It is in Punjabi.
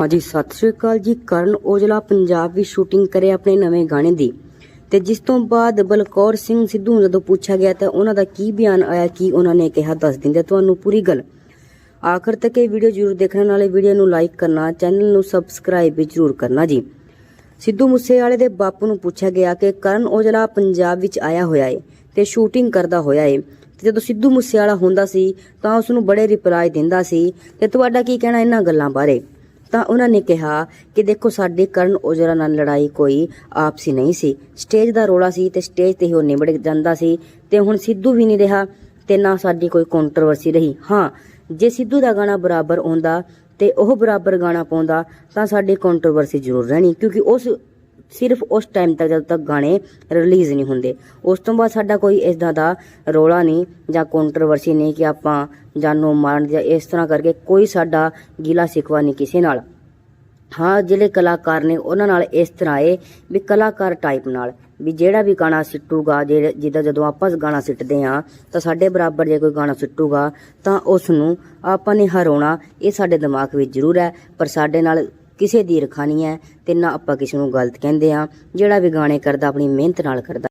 ਹਾਂਜੀ, ਸਤਿ ਸ਼੍ਰੀ ਅਕਾਲ ਜੀ। ਕਰਨ ਔਜਲਾ ਪੰਜਾਬ ਵਿੱਚ ਸ਼ੂਟਿੰਗ ਕਰੇ ਆਪਣੇ ਨਵੇਂ ਗਾਣੇ ਦੀ। ਤੇ ਜਿਸ ਤੋਂ ਬਾਅਦ ਬਲਕੌਰ ਸਿੰਘ ਸਿੱਧੂ ਨੂੰ ਜਦੋਂ ਪੁੱਛਿਆ ਗਿਆ ਤਾਂ ਉਹਨਾਂ ਦਾ ਕੀ ਬਿਆਨ ਆਇਆ, ਕੀ ਉਹਨਾਂ ਨੇ ਕਿਹਾ, ਦੱਸ ਦਿੰਦੇ ਤੁਹਾਨੂੰ ਪੂਰੀ ਗੱਲ। ਆਖਰ ਤੱਕ ਇਹ ਵੀਡੀਓ ਜ਼ਰੂਰ ਦੇਖਣ, ਨਾਲੇ ਵੀਡੀਓ ਨੂੰ ਲਾਈਕ ਕਰਨਾ, ਚੈਨਲ ਨੂੰ ਸਬਸਕ੍ਰਾਈਬ ਵੀ ਜ਼ਰੂਰ ਕਰਨਾ ਜੀ। ਸਿੱਧੂ ਮੂਸੇਵਾਲੇ ਦੇ ਬਾਪੂ ਨੂੰ ਪੁੱਛਿਆ ਗਿਆ ਕਿ ਕਰਨ ਔਜਲਾ ਪੰਜਾਬ ਵਿੱਚ ਆਇਆ ਹੋਇਆ ਏ ਤੇ ਸ਼ੂਟਿੰਗ ਕਰਦਾ ਹੋਇਆ ਏ। ਤੇ ਜਦੋਂ ਸਿੱਧੂ ਮੂਸੇਵਾਲਾ ਹੁੰਦਾ ਸੀ ਤਾਂ ਉਸ ਨੂੰ ਬੜੇ ਰਿਪਲਾਈ ਦਿੰਦਾ ਸੀ। ਤੇ ਤੁਹਾਡਾ ਕੀ ਕਹਿਣਾ ਇਹਨਾਂ ਗੱਲਾਂ ਬਾਰੇ? ਤਾਂ ਉਹਨਾਂ ਨੇ ਕਿਹਾ ਕਿ ਦੇਖੋ, ਸਾਡੀ ਕਰਨ ਔਜਲਾ ਨਾਲ ਲੜਾਈ ਕੋਈ ਆਪਸੀ ਨਹੀਂ ਸੀ। ਸਟੇਜ ਦਾ ਰੋਲਾ ਸੀ ਤੇ ਸਟੇਜ ਤੇ ਹੀ ਉਹ ਨਿਬੜ ਜਾਂਦਾ ਸੀ ਤੇ ਹੁਣ ਸਿੱਧੂ ਵੀ ਨਹੀਂ ਰਿਹਾ ਤੇ ਨਾ ਸਾਡੀ ਕੋਈ ਕੰਟਰੋਵਰਸੀ ਰਹੀ। ਹਾਂ, ਜੇ ਸਿੱਧੂ ਦਾ ਗਾਣਾ ਬਰਾਬਰ ਆਉਂਦਾ ਤੇ ਉਹ ਬਰਾਬਰ ਗਾਣਾ ਪਾਉਂਦਾ ਤਾਂ ਸਾਡੀ ਕੰਟਰੋਵਰਸੀ ਜ਼ਰੂਰ ਰਹਿਣੀ, ਕਿਉਂਕਿ ਉਸ ਸਿਰਫ ਉਸ ਟਾਈਮ ਤੱਕ ਜਦ ਤੱਕ ਗਾਣੇ ਰਿਲੀਜ਼ ਨਹੀਂ ਹੁੰਦੇ। ਉਸ ਤੋਂ ਬਾਅਦ ਸਾਡਾ ਕੋਈ ਇਸਦਾ ਦਾ ਰੋਲਾ ਨਹੀਂ ਜਾਂ ਕੰਟਰੋਵਰਸੀ ਨਹੀਂ ਕਿ ਆਪਾਂ ਜਾਨੋਂ ਮਾਰਨ ਜਾਂ ਇਸ ਤਰ੍ਹਾਂ ਕਰਕੇ ਕੋਈ ਸਾਡਾ ਗਿਲਾ ਸਿਕਵਾ ਨਹੀਂ ਕਿਸੇ ਨਾਲ। ਹਾਂ, ਜਿਹੜੇ ਕਲਾਕਾਰ ਨੇ ਉਹਨਾਂ ਨਾਲ ਇਸ ਤਰ੍ਹਾਂ ਏ ਵੀ ਕਲਾਕਾਰ ਟਾਈਪ ਨਾਲ ਵੀ ਜਿਹੜਾ ਵੀ ਗਾਣਾ ਸਿੱਟੂਗਾ ਜਿਹੜੇ ਜਿੱਦਾਂ ਜਦੋਂ ਆਪਾਂ ਗਾਣਾ ਸਿੱਟਦੇ ਆ ਤਾਂ ਸਾਡੇ ਬਰਾਬਰ ਜੇ ਕੋਈ ਗਾਣਾ ਸਿੱਟੂਗਾ, ਤਾਂ ਉਸ ਨੂੰ ਆਪਾਂ ਨੇ ਹਰਾਉਣਾ, ਇਹ ਸਾਡੇ ਦਿਮਾਗ ਵਿੱਚ ਜ਼ਰੂਰ ਹੈ, ਪਰ ਸਾਡੇ ਨਾਲ ਕਿਸੇ ਦੀ ਰਖਾ ਨਹੀਂ ਹੈ ਤੇ ਨਾ ਆਪਾਂ ਕਿਸੇ ਨੂੰ ਗਲਤ ਕਹਿੰਦੇ ਆ ਜਿਹੜਾ ਵੀ ਗਾਣੇ ਕਰਦਾ ਆਪਣੀ ਮਿਹਨਤ ਨਾਲ ਕਰਦਾ।